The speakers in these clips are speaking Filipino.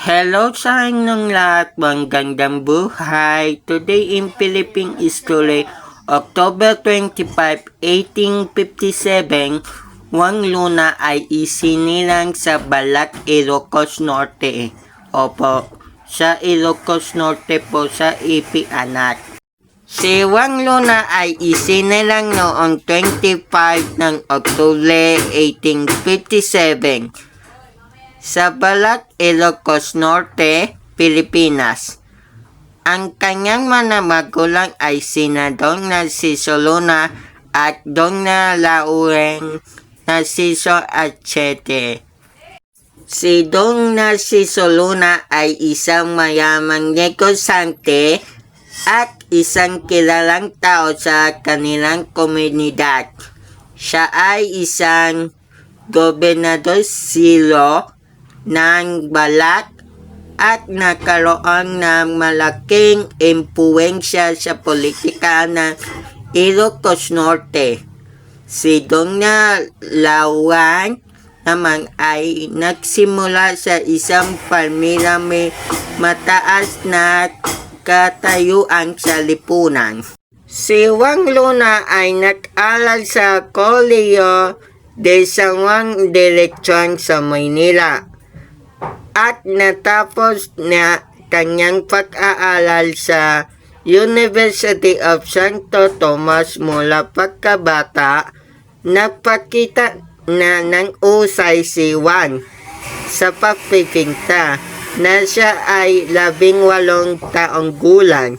Hello sa inyong lahat, magandang buhay. Today in Philippine History, October 25, 1857, Wang Luna ay isinilang sa Balat, Ilocos Norte. Opo, sa Ilocos Norte po sa Ipianak. Si Wang Luna ay isinilang noong 25 ng Oktubre 1857 sa Balat, Ilocos Norte, Pilipinas. Ang kanyang mga magulang ay sina Dong Narciso Luna at Dong na Laureng Narciso Achete. Si Dong Narciso ay isang mayamang negosyante at isang kilalang tao sa kanilang komunidad. Siya ay isang gobernador silo ng balat at nakaroon ng malaking impluensya sa politika ng Ilocos Norte. Si Donna Lawan naman ay nagsimula sa isang pamilya may mataas na katayuan sa lipunan. Si Wang Luna ay nag-aral sa Colegio de San Juan de sa Maynila at natapos na kanyang pag-aaral sa University of Santo Tomas mula pagkabata, nagpakita na ng usay si Juan sa pagpipinta na siya ay labing walong taong gulang.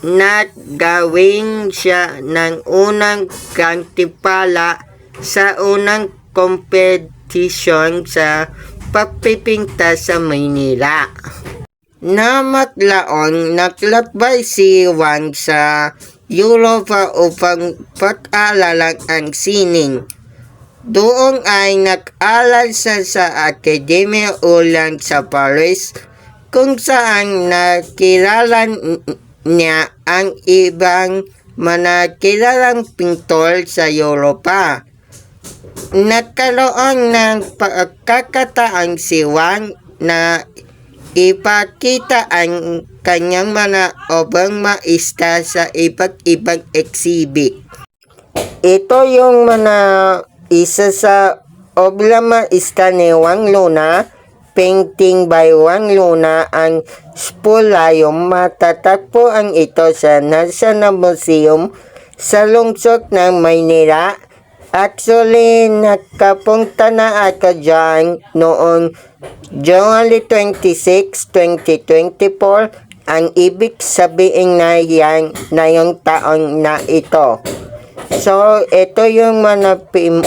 Nagawing siya ng unang kantipala sa unang kompetisyon sa pagpipinta sa Maynila. Na maglaon, naglakbay si Wang sa Europa upang pag-alalang ang sining. Doon ay nag-aral siya sa Akademya Ulang sa Paris kung saan nakilala niya ang ibang mga kilalang pintor sa Europa. Nagkaroon ng pagkakataang si Wang na ipakita ang kanyang mga obang maista sa iba't ibang exhibit. Ito yung mga isa sa obra maista ni Wang Luna, painting by Wang Luna, ang Spolium. Matatagpuan ito sa National Museum sa lungsod ng Maynila. Actually, nakapunta na ako dyan noong January 26, 2024. Ang ibig sabihin na yan na yung taon na ito. So, ito yung mga pim-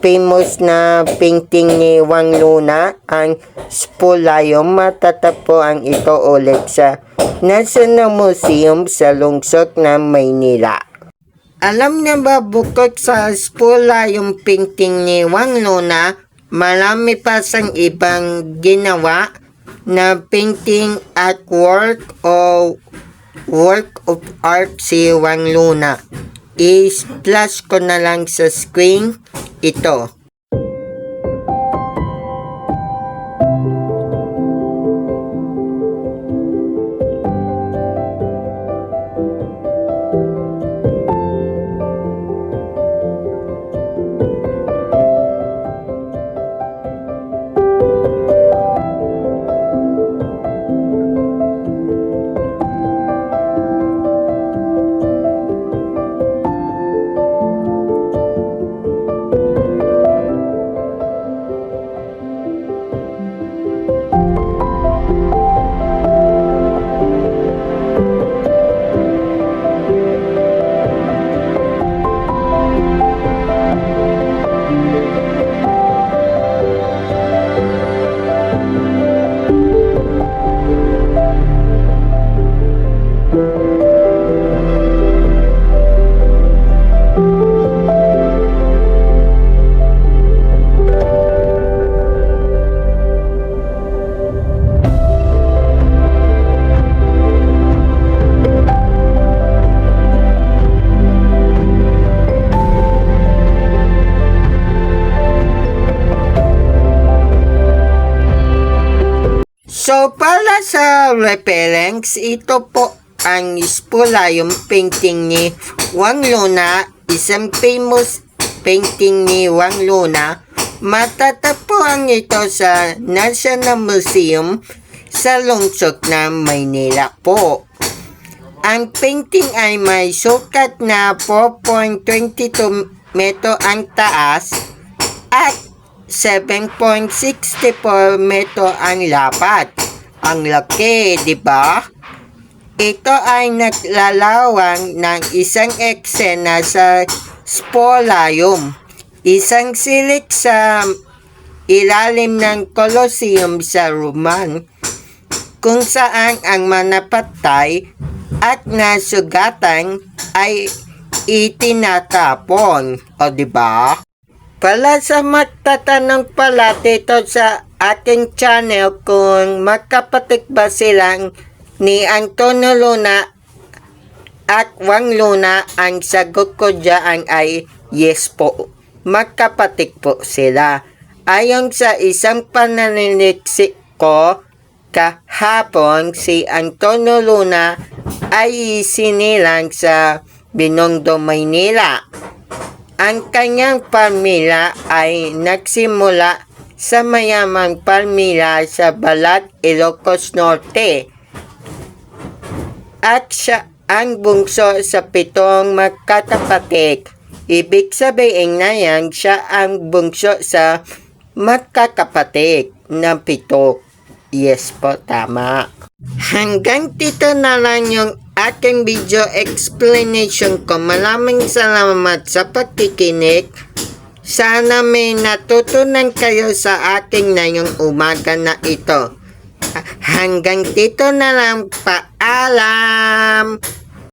famous na painting ni Wang Luna, ang Spolium. Matatagpuan ito ulit sa National Museum sa lungsod ng Maynila. Alam niyo ba bukod sa Spola yung painting ni Wang Luna, marami pa sang ibang ginawa na painting at work o work of art si Wang Luna. I-flash ko na lang sa screen ito. Para sa reference, ito po ang spolarium painting ni Wang Luna, isang famous painting ni Wang Luna. Matatagpuan ito sa National Museum sa lungsod ng Maynila po. Ang painting ay may sukat na 4.22 metro ang taas at 7.64 metro ang lapad. Ang laki, di ba? Ito ay naglalawang ng isang eksena sa spolarium. Isang silik sa ilalim ng Colosseum sa Roman kung saan ang manapatay at nasugatan ay itinatapon. O di ba? Pala sa magtatanong pala dito sa ating channel kung magkapatik ba silang ni Antonio Luna at Wang Luna, ang sagot ko dyan ay yes po. Magkapatik po sila. Ayon sa isang pananaliksik ko, kahapon si Antonio Luna ay sinilang sa Binondo, Maynila. Ang kanyang pamilya ay nagsimula sa mayamang pamilya sa Balat, Ilocos Norte. At siya ang bungso sa pitong magkakapatid. Ibig sabihin na yan, siya ang bungso sa magkakapatid na pito. Yes po, tama. Hanggang dito na lang yung aking video explanation ko. Maraming salamat sa pagkikinig. Sana may natutunan kayo sa aking na yung umaga na ito. Hanggang dito na lang. Paalam!